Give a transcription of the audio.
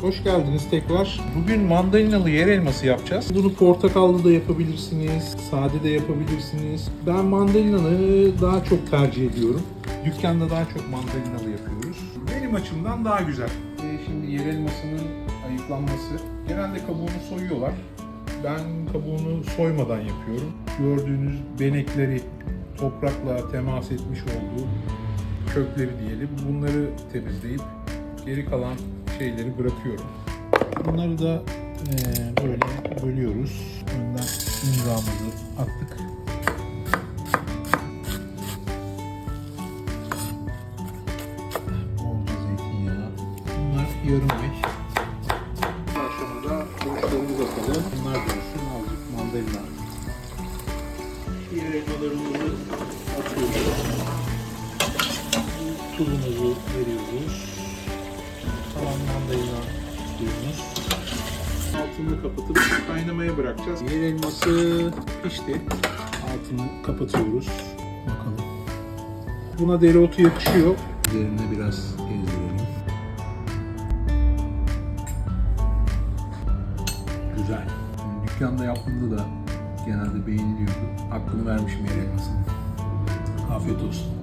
Hoş geldiniz tekrar. Bugün mandalinalı yer elması yapacağız. Bunu portakallı da yapabilirsiniz, sade de yapabilirsiniz. Ben mandalinalı daha çok tercih ediyorum. Dükkanda daha çok mandalinalı yapıyoruz. Benim açımdan daha güzel. Ee, şimdi yer elmasının ayıklanması. Genelde kabuğunu soyuyorlar. Ben kabuğunu soymadan yapıyorum. Gördüğünüz benekleri toprakla temas etmiş olduğu kökleri diyelim. Bunları temizleyip geri kalan şeyleri bırakıyorum. Bunları da eee, böyle bölüyoruz. Önden imzamızı attık. Bolca zeytinyağı. Bunlar yarım. Bu aşamada boşlarımız atalım. Bunlar dursun azıcık mandalina. Diğer elmalarımızı atıyoruz. Tuzumuzu veriyoruz. Tamam mandalina suyumuz. Altını kapatıp kaynamaya bırakacağız. Diğer elması pişti. Altını kapatıyoruz. Bakalım. Buna dereotu yakışıyor. Üzerine biraz ezdirelim. Güzel. Dükkanda yaptığımda da genelde beğeniliyordu. Hakkını vermişim yer elmasının. Afiyet olsun.